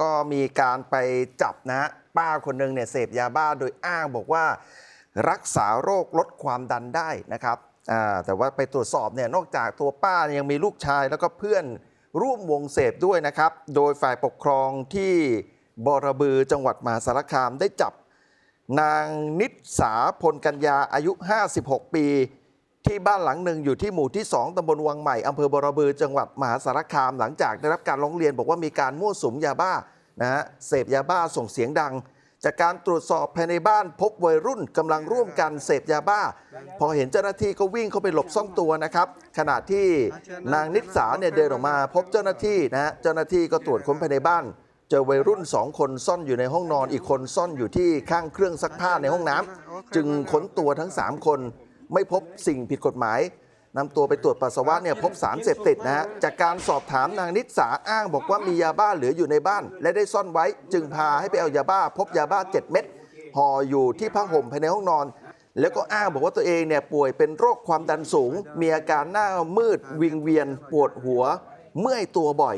ก็มีการไปจับนะฮะป้าคนหนึ่งเนี่ยเสพยาบ้าโดยอ้างบอกว่ารักษาโรคลดความดันได้นะครับแต่ว่าไปตรวจสอบเนี่ยนอกจากตัวป้ายยังมีลูกชายแล้วก็เพื่อนร่วมวงเสพด้วยนะครับ โดยฝ่ายปกครองที่บรบือจังหวัดมหาสารคามได้จับนางนิสาพลกัญญาอายุ 56 ปี ที่บ้านหลังหนึ่งอยู่ที่หมู่ที่ 2ตำบลวังใหม่อำเภอบรบือจังหวัดมหาสารคาม หลังจากได้รับการร้องเรียนบอกว่ามีการมั่วสุมยาบ้านะฮะเสพยาบ้าส่งเสียงดัง จากการตรวจสอบภายในบ้านพบวัยรุ่นกำลังร่วมกันเสพยาบ้า พอเห็นเจ้าหน้าที่ก็วิ่งเข้าไปหลบซ่อนตัวนะครับ ขณะที่นางนิสาเนี่ยเดินออกมา พบเจ้าหน้าที่นะฮะเจ้าหน้าที่ก็ตรวจค้นภายในบ้านเจอวัยรุ่นสองคนซ่อนอยู่ในห้องนอนอีกคนซ่อนอยู่ที่ข้างเครื่องซักผ้าในห้องน้ำจึงค้นตัวทั้ง 3 คน ไม่พบสิ่งผิดกฎหมายนำตัวไปตรวจปัสสาวะเนี่ยพบสารเสพติดนะฮะจากการสอบถามนางนิสาอ้างบอกว่ามียาบ้าเหลืออยู่ในบ้าน และได้ซ่อนไว้ จึงพาให้ไปเอายาบ้า พบยาบ้า 7 เม็ดห่ออยู่ที่ผ้าห่มภายในห้องนอน แล้วก็อ้างบอกว่าตัวเองเนี่ยป่วยเป็นโรคความดันสูง มีอาการหน้ามืดวิงเวียนปวดหัว เมื่อยตัวบ่อย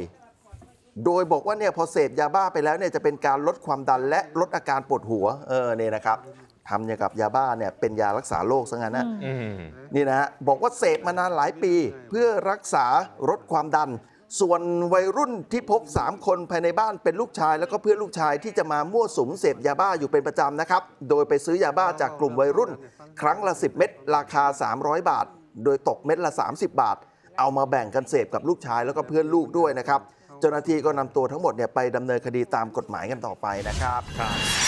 โดยบอกว่าเนี่ยพอเสพยาบ้าไปแล้วเนี่ยจะเป็นการลดความดันและลดอาการปวดหัวเออเนี่ยนะครับ ทำอย่างกับยาบ้าเนี่ยเป็นยารักษาโรคซะงั้นนะอืมนี่นะฮะบอกว่าเสพมานานหลายปีเพื่อรักษาลดความดัน ส่วนวัยรุ่นที่พบ 3 คนภายในบ้านเป็นลูกชาย แล้วก็เพื่อนลูกชายที่จะมามั่วสุมเสพยาบ้าอยู่เป็นประจำนะครับ โดยไปซื้อยาบ้าจากกลุ่มวัยรุ่น ครั้งละ 10 เม็ดราคา 300 บาท โดยตกเม็ดละ 30 บาท เอามาแบ่งกันเสพกับลูกชายแล้วก็เพื่อนลูกด้วยนะครับเจ้าหน้าที่ก็นำตัวทั้งหมดเนี่ยไปดำเนินคดีตามกฎหมายกันต่อไปนะครับครับ